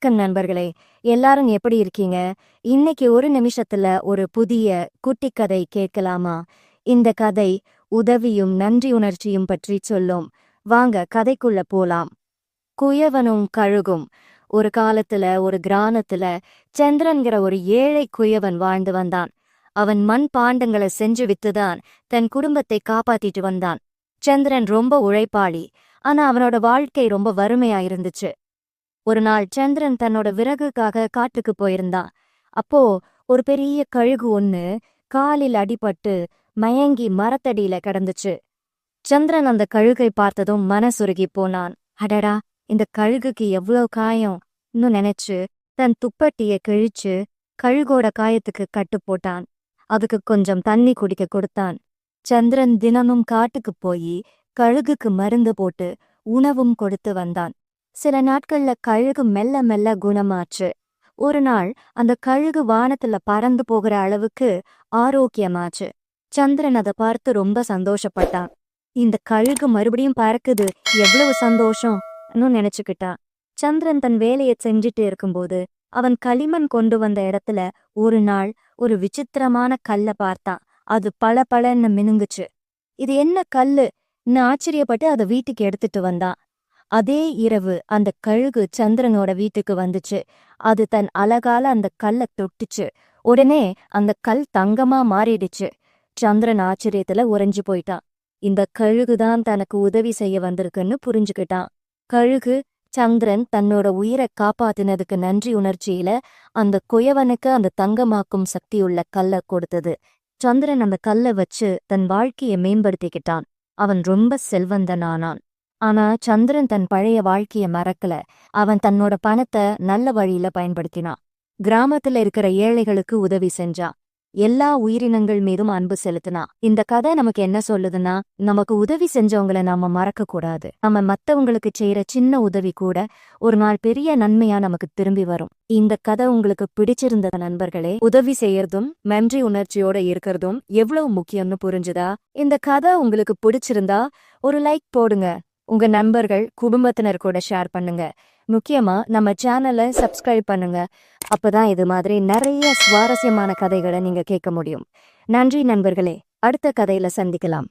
வணக்கம் நண்பர்களே. எல்லாரும் எப்படி இருக்கீங்க? இன்னைக்கு ஒரு நிமிஷத்துல ஒரு புதிய குட்டி கதை கேட்கலாமா? இந்த கதை உதவியும் நன்றி உணர்ச்சியும் பற்றி சொல்லும். வாங்க கதைக்குள்ள போலாம். குயவனும் கழுகும். ஒரு காலத்துல ஒரு கிராமத்துல சந்திரன்கிற ஒரு ஏழை குயவன் வாழ்ந்து வந்தான். அவன் மண் பாண்டங்களை செஞ்சு வித்துதான் தன் குடும்பத்தை காப்பாத்திட்டு வந்தான். சந்திரன் ரொம்ப உழைப்பாளி. ஆனா அவனோட வாழ்க்கை ரொம்ப வறுமையா இருந்துச்சு. ஒரு நாள் சந்திரன் தன்னோட விறகுக்காக காட்டுக்கு போயிருந்தான் அப்போ ஒரு பெரிய கழுகு ஒண்ணு காலில் அடிபட்டு மயங்கி மரத்தடியில கிடந்துச்சு. சந்திரன் அந்த கழுகை பார்த்ததும் மனசுருகி போனான். அடடா இந்த கழுகுக்கு எவ்வளோ காயம். இன்னும் நினைச்சு தன் துப்பட்டிய கிழிச்சு கழுகோட காயத்துக்கு கட்டு போட்டான். அதுக்கு கொஞ்சம் தண்ணி குடிக்க கொடுத்தான். சந்திரன் தினமும் காட்டுக்கு போய் கழுகுக்கு மருந்து போட்டு உணவும் கொடுத்து வந்தான். சில நாட்கள்ல கழுகு மெல்ல மெல்ல குணமாச்சு. ஒரு நாள் அந்த கழுகு வானத்துல பறந்து போகிற அளவுக்கு ஆரோக்கியமாச்சு. சந்திரன் அதை பார்த்து ரொம்ப சந்தோஷப்பட்டான். இந்த கழுகு மறுபடியும் பறக்குது எவ்வளவு சந்தோஷம்னு நினைச்சுக்கிட்டான் சந்திரன் தன் வேலையை செஞ்சுட்டு இருக்கும்போது அவன் களிமண் கொண்டு வந்த இடத்துல ஒரு நாள் ஒரு விசித்திரமான கல்ல பார்த்தான். அது பல பலன்னு மினுங்குச்சு. இது என்ன கல்லு? ஆச்சரியப்பட்டு அதை வீட்டுக்கு எடுத்துட்டு வந்தான். அதே இரவு அந்த கழுகு சந்திரனோட வீட்டுக்கு வந்துச்சு. அது தன் அழகால அந்த கல்லை தொட்டுச்சு. உடனே அந்த கல் தங்கமா மாறிடுச்சு. சந்திரன் ஆச்சரியத்துல உறைஞ்சு போயிட்டான் இந்த கழுகுதான் தனக்கு உதவி செய்ய வந்திருக்குன்னு புரிஞ்சுக்கிட்டான் கழுகு சந்திரன் தன்னோட உயிரை காப்பாத்தினதுக்கு நன்றி உணர்ச்சியில அந்த குயவனுக்கு அந்த தங்கமாக்கும் சக்தியுள்ள கல்ல கொடுத்தது. சந்திரன் அந்த கல்ல வச்சு தன் வாழ்க்கையை மேம்படுத்திக்கிட்டான். அவன் ரொம்ப செல்வந்தனானான். ஆனா சந்திரன் தன் பழைய வாழ்க்கைய மறக்கல. அவன் தன்னோட பணத்தை நல்ல வழியில பயன்படுத்தினான் கிராமத்துல இருக்கிற ஏழைகளுக்கு உதவி செஞ்சான் எல்லா உயிரினங்கள் மீதும் அன்பு செலுத்தினான் இந்த கதை நமக்கு என்ன சொல்லுதுன்னா நமக்கு உதவி செஞ்சவங்கள நாம மறக்க கூடாது. நம்ம மத்தவங்களுக்கு செய்யற சின்ன உதவி கூட ஒரு நாள் பெரிய நன்மையா நமக்கு திரும்பி வரும். இந்த கதை உங்களுக்கு பிடிச்சிருந்த நண்பர்களே உதவி செய்யறதும் நன்றி உணர்ச்சியோட இருக்கிறதும் எவ்வளவு முக்கியம்னு புரிஞ்சுதா? இந்த கதை உங்களுக்கு பிடிச்சிருந்தா ஒரு லைக் போடுங்க. உங்க நண்பர்கள் குடும்பத்தினர் கூட ஷேர் பண்ணுங்க. முக்கியமா நம்ம சேனலை சப்ஸ்கிரைப் பண்ணுங்க. அப்பதான் இது மாதிரி நிறைய சுவாரஸ்யமான கதைகளை நீங்க கேட்க முடியும். நன்றி நண்பர்களே. அடுத்த கதையில சந்திக்கலாம்.